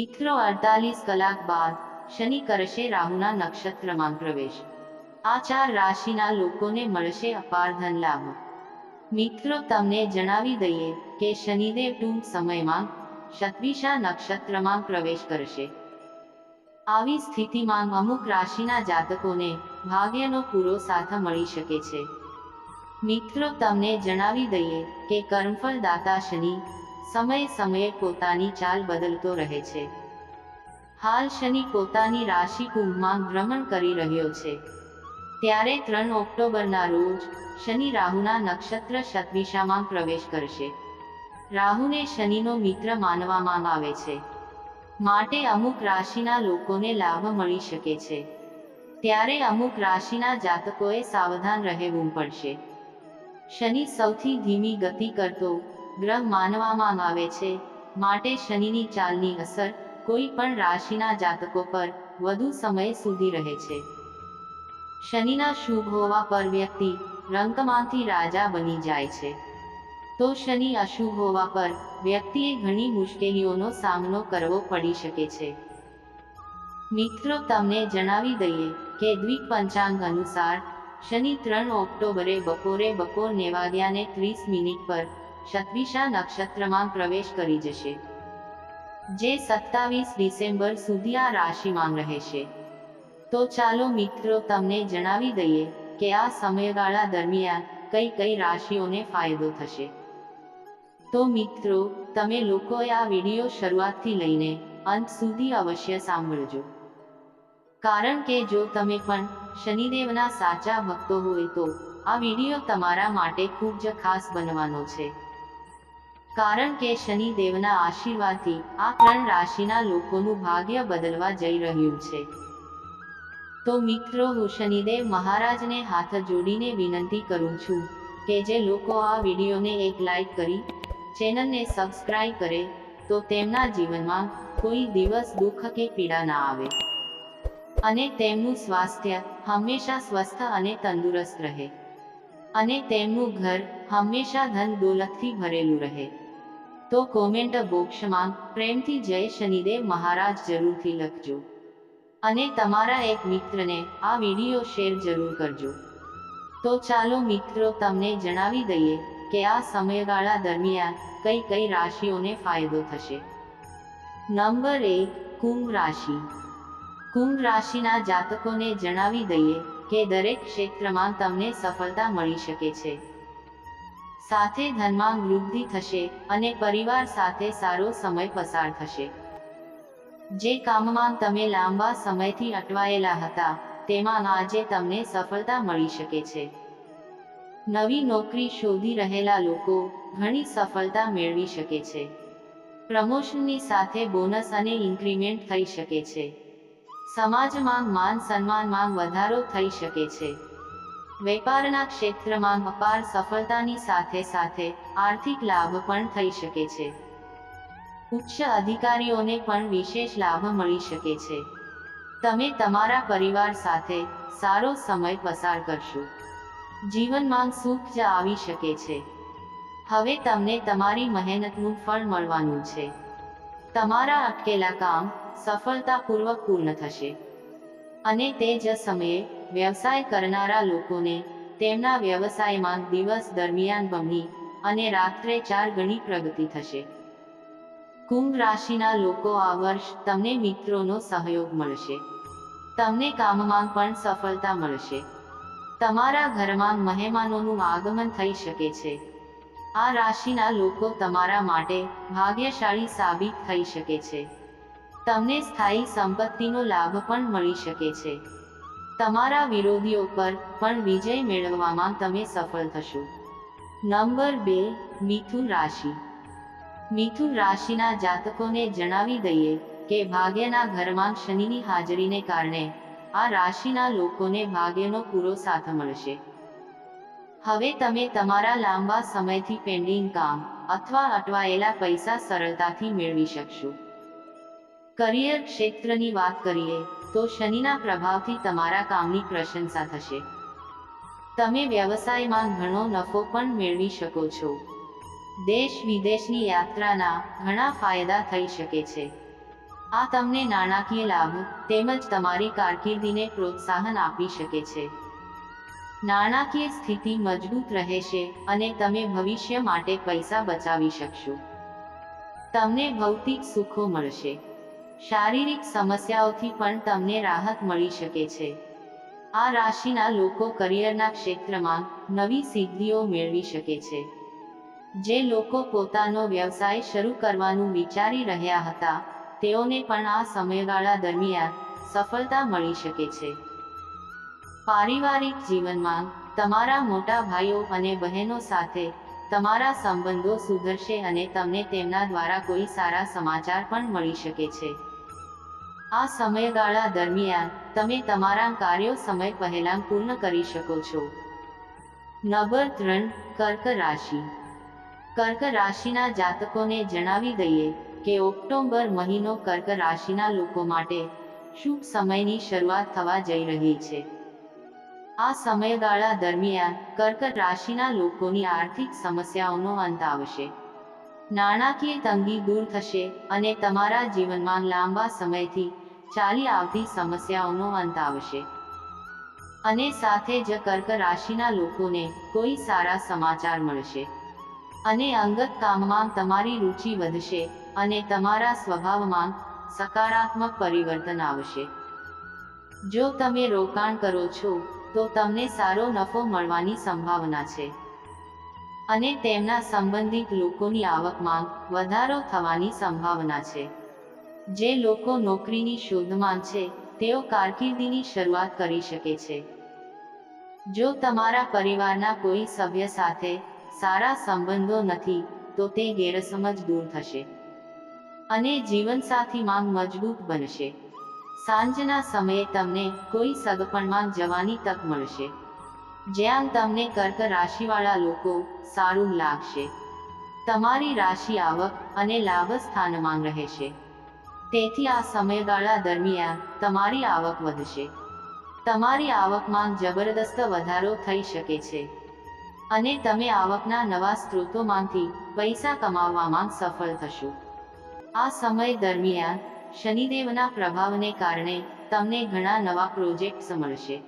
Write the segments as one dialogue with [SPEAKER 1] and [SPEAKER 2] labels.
[SPEAKER 1] મિત્રો અડતાલીસ કલાક બાદ શનિ કરશે રાહુના નક્ષત્રમાં પ્રવેશ. આ ચાર રાશિના લોકોને મળશે અપાર ધન લાભ. મિત્રો, તમને જણાવી દઈએ કે શનિદેવ ટૂંક સમયમાં શતવિશા નક્ષત્રમાં પ્રવેશ કરશે. આવી સ્થિતિમાં અમુક રાશિના જાતકોને ભાગ્યનો પૂરો સાથ મળી શકે છે. મિત્રો, તમને જણાવી દઈએ કે કર્મફળ દાતા શનિ સમય સમયે પોતાની ચાલ બદલતો રહે છે. હાલ શનિ પોતાની રાશિ કુંભમાં ભ્રમણ કરી રહ્યો છે. ત્યારે ત્રણ ઓક્ટોબરના રોજ શનિ રાહુના નક્ષત્ર શતવિશામાં પ્રવેશ કરશે. રાહુને શનિનો મિત્ર માનવામાં આવે છે. માટે અમુક રાશિના લોકોને લાભ મળી શકે છે. ત્યારે અમુક રાશિના જાતકોએ સાવધાન રહેવું પડશે. શનિ સૌથી ધીમી ગતિ કરતો ગ્રહ માનવામાં આવે છે. માટે શનિની ચાલની અસર કોઈ પણ રાશિના જાતકો પર વધુ સમય સુધી રહે છે. શનિના શુભ હોવા પર વ્યક્તિ રંકમાંથી રાજા બની જાય છે. તો શનિ અશુભ હોવા પર વ્યક્તિએ ઘણી મુશ્કેલીઓનો સામનો કરવો પડી શકે છે. મિત્રો, તમને જણાવી દઈએ કે દ્વિક પંચાંગ અનુસાર શનિ ત્રણ ઓક્ટોબરે બપોરે બપોર ને ત્રીસ મિનિટ પર શતવિશા નક્ષત્રમાં પ્રવેશ કરી જશે, જે સત્તાવીસ ડિસેમ્બર સુધી આ રાશિમાં રહેશે. તો ચાલો મિત્રો તમને જણાવી દઈએ કે આ સમયગાળા દરમિયાન કઈ કઈ રાશિઓને ફાયદો થશે. તો મિત્રો, તમે લોકોએ આ વીડિયો શરૂઆતથી લઈને અંત સુધી અવશ્ય સાંભળજો. કારણ કે જો તમે પણ શનિદેવના સાચા ભક્તો હોય તો આ વીડિયો તમારા માટે ખૂબ જ ખાસ બનવાનો છે. કારણ કે શનિદેવના આશીર્વાદથી આ ત્રણ રાશિના લોકોનું ભાગ્ય બદલવા જઈ રહ્યું છે. તો મિત્રો, હું શનિદેવ મહારાજને હાથ જોડીને વિનંતી કરું છું કે જે લોકો આ વિડીયોને એક લાઈક કરી, ચેનલને સબસ્ક્રાઈબ કરે, તો તેમના જીવનમાં કોઈ દિવસ દુઃખ કે પીડા ના આવે. અને તેમનું સ્વાસ્થ્ય હંમેશા સ્વસ્થ અને તંદુરસ્ત રહે. અને તેમનું ઘર હંમેશા ધન દોલતથી ભરેલું રહે. તો કોમેન્ટ બોક્સમાં, પ્રેમથી જય શનિદેવ મહારાજ જરૂરથી લખજો. અને તમારા એક મિત્રને આ વીડિયો શેર જરૂર કરજો. તો ચાલો મિત્રો તમને જણાવી દઈએ કે આ સમયગાળા દરમિયાન કઈ કઈ રાશિઓને ફાયદો થશે. નંબર એક, કુંભ રાશિ. કુંભ રાશિના જાતકોને જણાવી દઈએ કે દરેક ક્ષેત્રમાં તમને સફળતા મળી શકે છે. સાથે ધનમાં વૃદ્ધિ થશે અને પરિવાર સાથે સારો સમય પસાર થશે. જે કામમાં તમે લાંબા સમયથી અટવાયેલા હતા, તેમાં આજે તમને સફળતા મળી શકે છે. નવી નોકરી શોધી રહેલા લોકો ઘણી સફળતા મેળવી શકે છે. પ્રમોશનની સાથે બોનસ અને ઇન્ક્રીમેન્ટ થઈ શકે છે. સમાજમાં માન સન્માનમાં વધારો થઈ શકે છે. વેપારના ક્ષેત્રમાં અપાર સફળતાની સાથે સાથે આર્થિક લાભ પણ થઈ શકે છે. ઉચ્ચ અધિકારીઓને પણ વિશેષ લાભ મળી શકે છે. તમે તમારા પરિવાર સાથે સારો સમય પસાર કરશો. જીવનમાં સુખ જ આવી શકે છે. હવે તમને તમારી મહેનતનું ફળ મળવાનું છે. તમારા અટકેલા કામ સફળતાપૂર્વક પૂર્ણ થશે. અને તે જ સમયે વ્યવસાય કરનારા લોકોને તેમના વ્યવસાયમાં દિવસ દરમિયાન બમણી અને રાત્રે ચાર ગણી પ્રગતિ થશે. કુંભ રાશિના લોકો આ વર્ષ તમને મિત્રોનો સહયોગ મળશે. તમને કામમાં પણ સફળતા મળશે. તમારા ઘરમાં મહેમાનોનું આગમન થઈ શકે છે. આ રાશિના લોકો તમારા માટે ભાગ્યશાળી સાબિત થઈ શકે છે. તમને સ્થાયી સંપત્તિનો લાભ પણ મળી શકે છે. તમારા વિરોધીઓ પર પણ વિજય મેળવવામાં તમે સફળ થશો. નંબર બે, મિથુન રાશિ. મિથુન રાશિના જાતકોને જણાવી દઈએ કે ભાગ્યના ઘરમાં શનિની હાજરીને કારણે આ રાશિના લોકોને ભાગ્યનો પૂરો સાથ મળશે. હવે તમે તમારા લાંબા સમયથી પેન્ડિંગ કામ અથવા અટવાયેલા પૈસા સરળતાથી મેળવી શકશો. કરિયર ક્ષેત્રની વાત કરીએ તો શનિના પ્રભાવથી તમારા કામની પ્રશંસા થશે. તમે વ્યવસાયમાં ઘણો નફો પણ મેળવી શકો છો. દેશ વિદેશની યાત્રાના ઘણા ફાયદા થઈ શકે છે. આ તમને નાણાકીય લાભ તેમજ તમારી કારકિર્દીને પ્રોત્સાહન આપી શકે છે. નાણાકીય સ્થિતિ મજબૂત રહેશે અને તમે ભવિષ્ય માટે પૈસા બચાવી શકશો. તમને ભૌતિક સુખો મળશે. શારીરિક સમસ્યાઓથી પણ તમને રાહત મળી શકે છે. આ રાશિના લોકો કરિયરના ક્ષેત્રમાં નવી સિદ્ધિઓ મેળવી શકે છે. જે લોકો પોતાનો વ્યવસાય શરૂ કરવાનું વિચારી રહ્યા હતા, તેઓને પણ આ સમયગાળા દરમિયાન સફળતા મળી શકે છે. પારિવારિક જીવનમાં તમારા મોટા ભાઈઓ અને બહેનો સાથે તમારા સંબંધો સુધરશે અને તમને તેમના દ્વારા કોઈ સારા સમાચાર પણ મળી શકે છે. આ સમયગાળા દરમિયાન, તમે તમારા કાર્યો સમય પહેલાં પૂર્ણ કરી શકો છો. નંબર ત્રણ, કર્ક રાશિ. કર્ક રાશિના જાતકોને જણાવી દઈએ કે ઓક્ટોબર મહિનો કર્ક રાશિના લોકો માટે શુભ સમયની શરૂઆત થવા જઈ રહી છે. આ સમયગાળા દરમિયાન, કર્ક રાશિના લોકોની આર્થિક સમસ્યાઓનો અંત આવશે. નાણાકીય તંગી દૂર થશે અને તમારા જીવનમાં લાંબા સમયથી ચાલી આવતી સમસ્યાઓનો અંત આવશે. અને સાથે જ કર્ક રાશિના લોકોને કોઈ સારા સમાચાર મળશે. અને અંગત કામમાં તમારી રુચિ વધશે અને તમારા સ્વભાવમાં સકારાત્મક પરિવર્તન આવશે. જો તમે રોકાણ કરો છો, તો તમને સારો નફો મળવાની સંભાવના છે. અને તેમના સંબંધિત લોકોની આવકમાં વધારો થવાની સંભાવના છે. જે લોકો નોકરીની શોધમાં છે, તેઓ કારકિર્દીની શરૂઆત કરી શકે છે. જો તમારા પરિવારના કોઈ સભ્ય સાથે સારા સંબંધો નથી, તો તે ગેરસમજ દૂર થશે. અને જીવનસાથીમાં મજબૂત બનશે. સાંજના સમયે તમને કોઈ સગપણમાં જવાની તક મળશે. જ્યાં તમને કર્ક રાશિવાળા લોકો સારું લાગશે. તમારી રાશિ આવક અને લાભ સ્થાનમાં રહેશે. તેથી આ સમયગાળા દરમિયાન તમારી આવક વધશે. તમારી આવકમાં જબરદસ્ત વધારો થઈ શકે છે. અને તમે આવકના નવા સ્ત્રોતોમાંથી પૈસા કમાવવામાં સફળ થશો. આ સમય દરમિયાન શનિદેવના પ્રભાવને કારણે તમને ઘણા નવા પ્રોજેક્ટ્સ મળશે.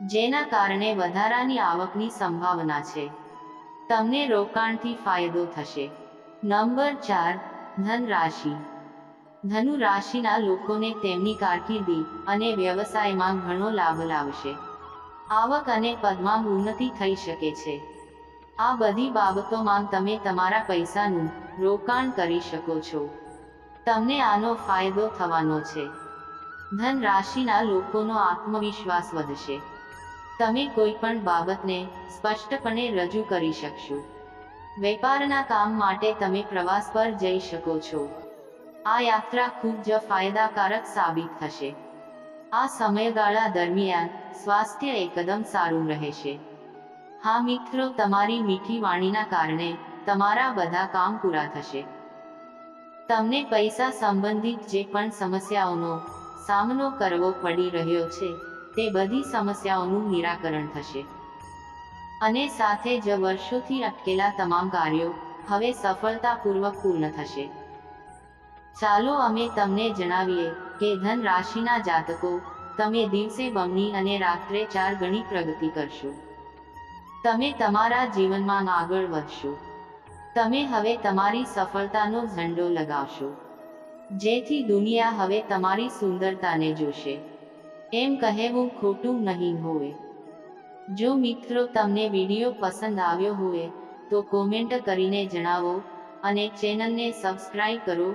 [SPEAKER 1] જેના કારણે વધારાની આવકની સંભાવના છે. તમને રોકાણથી ફાયદો થશે. નંબર ચાર ધન રાશિ ધનુ રાશિના લોકોને તેમની કારકિર્દી અને વ્યવસાયમાં ઘણો લાભ લાવશે. આવક અને પદમાં ઉન્નતિ થઈ શકે છે. આ બધી બાબતોમાં તમે તમારા પૈસાનું રોકાણ કરી શકો છો. તમને આનો ફાયદો થવાનો છે. ધન રાશિના લોકોનો આત્મવિશ્વાસ વધશે. તમે કોઈ પણ બાબતને સ્પષ્ટપણે રજૂ કરી શકશો. વેપારના કામ માટે તમે પ્રવાસ પર જઈ શકો છો. આ યાત્રા ખૂબ જ ફાયદાકારક સાબિત થશે. આ સમયગાળા દરમિયાન સ્વાસ્થ્ય એકદમ સારું રહેશે. હા મિત્રો, તમારી મીઠી વાણીના કારણે તમારા બધા કામ પૂરા થશે. તમને પૈસા સંબંધિત જે પણ સમસ્યાઓનો સામનો કરવો પડી રહ્યો છે, તે બધી સમસ્યાઓનું નિરાકરણ થશે. અને સાથે જ વર્ષોથી અટકેલા તમામ કાર્યો હવે સફળતાપૂર્વક પૂર્ણ થશે. ચાલો અમે તમને જણાવીએ કે ધન રાશિના જાતકો, તમે દિવસે બમણી અને રાત્રે ચાર ગણી પ્રગતિ કરશો. તમે તમારા જીવનમાં આગળ વધશો. તમે હવે તમારી સફળતાનો ઝંડો લગાવશો. જેથી દુનિયા હવે તમારી સુંદરતાને જોશે. એમ કહેવું ખોટું નહીં હોય. જો મિત્રો તમને વીડિયો પસંદ આવ્યો હોય, તો કોમેન્ટ કરીને જણાવો અને ચેનલને સબસ્ક્રાઈબ કરો